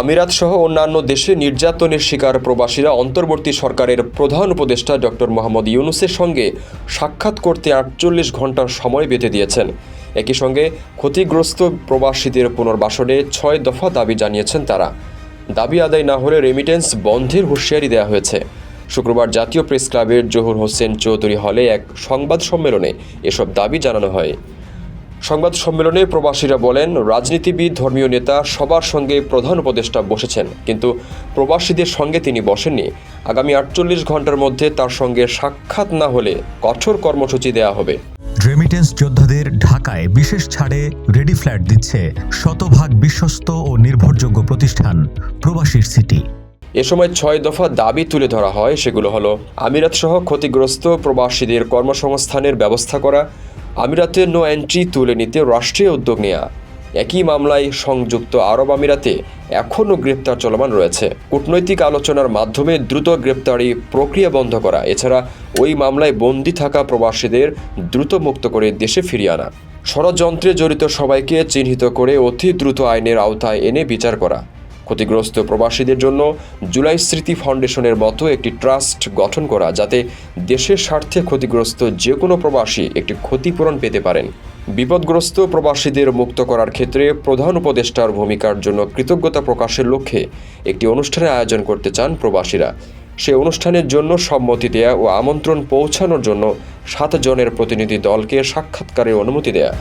আমিরাত সহ অন্যান্য দেশে নির্যাতনের শিকার প্রবাসীরা অন্তর্বর্তী সরকারের প্রধান উপদেষ্টা ডক্টর মোহাম্মদ ইউনুসের সঙ্গে সাক্ষাৎ করতে আটচল্লিশ ঘণ্টার সময় বেঁধে দিয়েছেন। একই সঙ্গে ক্ষতিগ্রস্ত প্রবাসীদের পুনর্বাসনে ছয় দফা দাবি জানিয়েছেন তারা। দাবি আদায় না হলে রেমিটেন্স বন্ধের হুঁশিয়ারি দেওয়া হয়েছে। শুক্রবার জাতীয় প্রেস ক্লাবের জহুর হোসেন চৌধুরী হলে এক সংবাদ সম্মেলনে এসব দাবি জানানো হয়। সংবাদ সম্মেলনে প্রবাসীরা বলেন রাজনীতিবিদ ধর্মীয় নেতা সবার সঙ্গে প্রধান উপদেষ্টা বসেছেন কিন্তু প্রবাসীদের সঙ্গে তিনি বসেননি। আগামী আটচল্লিশ ঘণ্টার মধ্যে তার সঙ্গে সাক্ষাৎ না হলে কঠোর কর্মসূচি দেওয়া হবে। রেমিটেন্স যোদ্ধাদের ঢাকায় বিশেষ ছাড়ে রেডি ফ্ল্যাট দিচ্ছে শতভাগ বিশ্বস্ত ও নির্ভরযোগ্য প্রতিষ্ঠান প্রবাসীর সিটি। এ সময় ছয় দফা দাবি তুলে ধরা হয় সেগুলো হলো আমিরাত সহ ক্ষতিগ্রস্ত প্রবাসীদের কর্মসংস্থানের ব্যবস্থা করা আমিরাতের নো এন্ট্রি তুলে নিতে রাষ্ট্রীয় উদ্যোগ নেয়া। একই মামলায় সংযুক্ত আরব আমিরাতে এখনও গ্রেপ্তার চলমান রয়েছে। কূটনৈতিক আলোচনার মাধ্যমে দ্রুত গ্রেপ্তারি প্রক্রিয়া বন্ধ করা। এছাড়া ওই মামলায় বন্দী থাকা প্রবাসীদের দ্রুত মুক্ত করে দেশে ফিরিয়ে আনা। ষড়যন্ত্রে জড়িত সবাইকে চিহ্নিত করে অতি দ্রুত আইনের আওতায় এনে বিচার করা। ক্ষতিগ্রস্ত প্রবাসীদের জন্য জুলাই স্মৃতি ফাউন্ডেশনের মতো একটি ট্রাস্ট গঠন করা যাতে দেশের স্বার্থে ক্ষতিগ্রস্ত যে কোনো প্রবাসী একটি ক্ষতিপূরণ পেতে পারেন। বিপদগ্রস্ত প্রবাসীদের মুক্ত করার ক্ষেত্রে প্রধান উপদেষ্টার ভূমিকার জন্য কৃতজ্ঞতা প্রকাশের লক্ষ্যে একটি অনুষ্ঠানের আয়োজন করতে চান প্রবাসীরা। সে অনুষ্ঠানের জন্য সম্মতি দেয়া ও আমন্ত্রণ পৌঁছানোর জন্য সাত জনের প্রতিনিধি দলকে সাক্ষাৎকারের অনুমতি দেয়া।